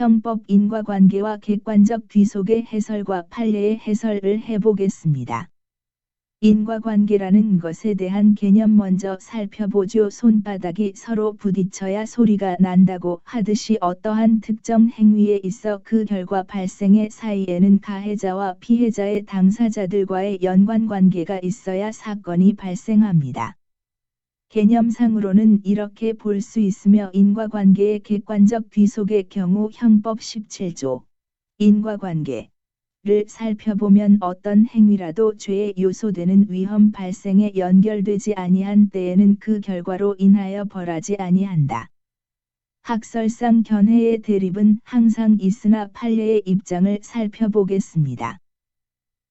형법 인과관계와 객관적 귀속의 해설과 판례의 해설을 해보겠습니다. 인과관계라는 것에 대한 개념 먼저 살펴보죠. 손바닥이 서로 부딪혀야 소리가 난다고 하듯이 어떠한 특정 행위에 있어 그 결과 발생의 사이에는 가해자와 피해자의 당사자들과의 연관관계가 있어야 사건이 발생합니다. 개념상으로는 이렇게 볼 수 있으며 인과관계의 객관적 귀속의 경우 형법 17조 인과관계 를 살펴보면 어떤 행위라도 죄의 요소되는 위험 발생에 연결되지 아니한 때에는 그 결과로 인하여 벌하지 아니한다. 학설상 견해의 대립은 항상 있으나 판례의 입장을 살펴보겠습니다.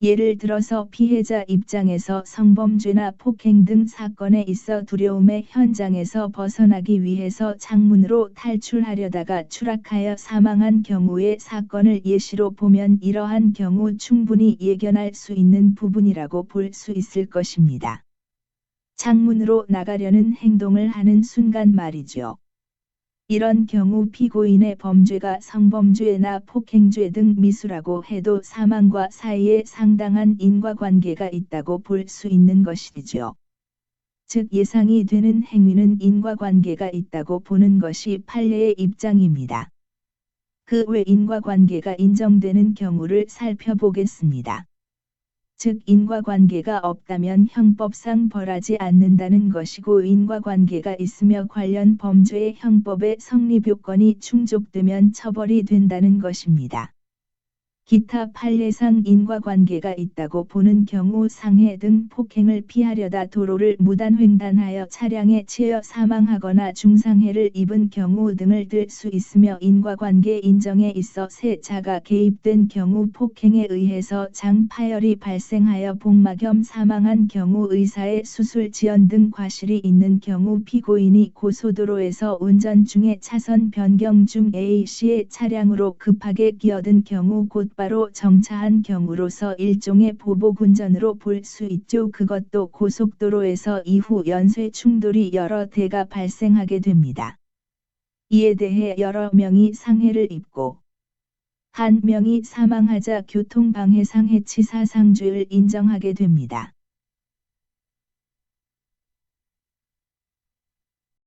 예를 들어서 피해자 입장에서 성범죄나 폭행 등 사건에 있어 두려움의 현장에서 벗어나기 위해서 창문으로 탈출하려다가 추락하여 사망한 경우의 사건을 예시로 보면 이러한 경우 충분히 예견할 수 있는 부분이라고 볼 수 있을 것입니다. 창문으로 나가려는 행동을 하는 순간 말이죠. 이런 경우 피고인의 범죄가 성범죄나 폭행죄 등 미수라고 해도 사망과 사이에 상당한 인과관계가 있다고 볼 수 있는 것이죠. 즉 예상이 되는 행위는 인과관계가 있다고 보는 것이 판례의 입장입니다. 그 외 인과관계가 인정되는 경우를 살펴보겠습니다. 즉 인과관계가 없다면 형법상 벌하지 않는다는 것이고 인과관계가 있으며 관련 범죄의 형법의 성립 요건이 충족되면 처벌이 된다는 것입니다. 기타 판례상 인과관계가 있다고 보는 경우 상해 등 폭행을 피하려다 도로를 무단 횡단하여 차량에 치여 사망하거나 중상해를 입은 경우 등을 들 수 있으며 인과관계 인정에 있어 세자가 개입된 경우 폭행에 의해서 장 파열이 발생하여 복막염 사망한 경우 의사의 수술 지연 등 과실이 있는 경우 피고인이 고속도로에서 운전 중에 차선 변경 중 A씨의 차량으로 급하게 끼어든 경우 곧 곧바로 정차한 경우로서 일종의 보복운전으로 볼 수 있죠. 그것도 고속도로에서 이후 연쇄 충돌이 여러 대가 발생하게 됩니다. 이에 대해 여러 명이 상해를 입고 한 명이 사망하자 교통방해상해치 사상죄를 인정하게 됩니다.